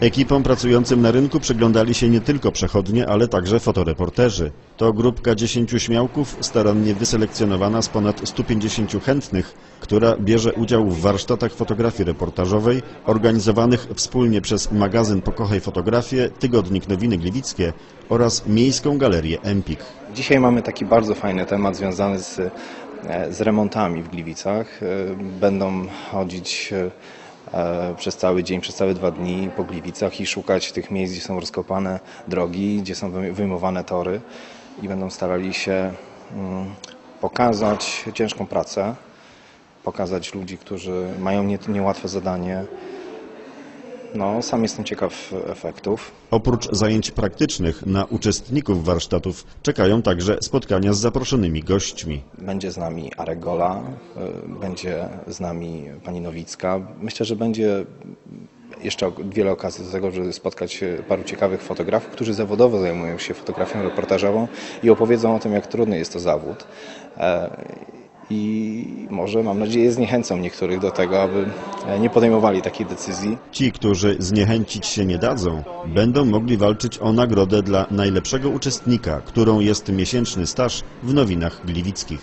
Ekipom pracującym na rynku przyglądali się nie tylko przechodnie, ale także fotoreporterzy. To grupka 10 śmiałków, starannie wyselekcjonowana z ponad 150 chętnych, która bierze udział w warsztatach fotografii reportażowej organizowanych wspólnie przez magazyn Pokochaj Fotografię, Tygodnik Nowiny Gliwickie oraz Miejską Galerię Empik. Dzisiaj mamy taki bardzo fajny temat związany z, e, z remontami w Gliwicach. E, Będą chodzić e, przez cały dzień, przez całe dwa dni po Gliwicach i szukać tych miejsc, gdzie są rozkopane drogi, gdzie są wyjmowane tory i będą starali się mm, pokazać ciężką pracę, pokazać ludzi, którzy mają nie- niełatwe zadanie. No, sam jestem ciekaw efektów. Oprócz zajęć praktycznych na uczestników warsztatów czekają także spotkania z zaproszonymi gośćmi. Będzie z nami Arek Gola, y, będzie z nami pani Nowicka. Myślę, że będzie jeszcze wiele okazji do tego, żeby spotkać paru ciekawych fotografów, którzy zawodowo zajmują się fotografią reportażową i opowiedzą o tym, jak trudny jest to zawód. E, I może, mam nadzieję, zniechęcą niektórych do tego, aby e, nie podejmowali takiej decyzji. Ci, którzy zniechęcić się nie dadzą, będą mogli walczyć o nagrodę dla najlepszego uczestnika, którą jest miesięczny staż w nowinach gliwickich.